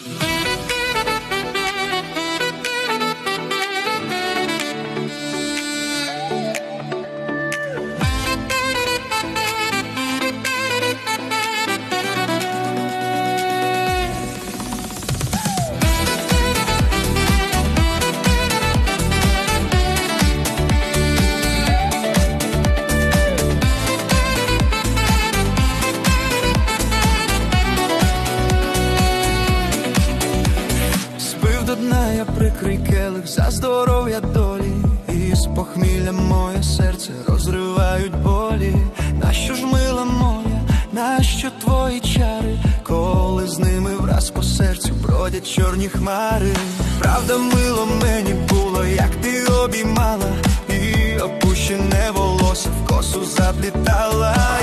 Mm-hmm. До я прикрий келих за здоров'я долі, і з похмілля моє серце розривають болі. Нащо ж мила моя, нащо твої чари, коли з ними враз по серцю бродять чорні хмари. Правда, мило мені було, як ти обіймала, і опущене волосся в косу заплітала,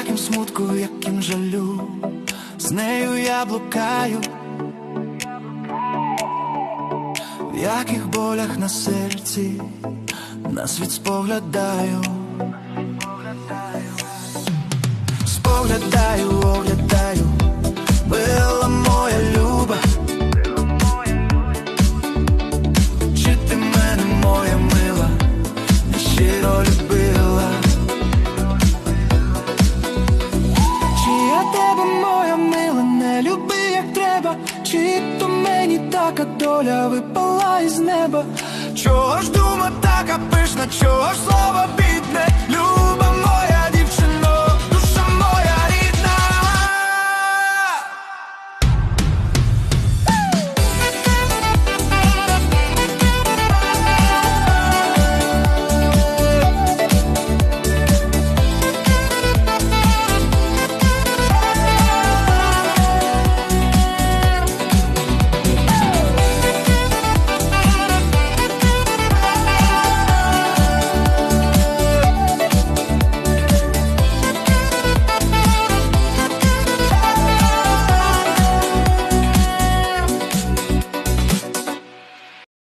В яким смутку, яким жалю, з нею я блукаю, в яких болях на серці на світ споглядаю, споглядаю, оглядаю, така доля випала із неба? Чого ж дума така пишна, чого ж слово бідне, люба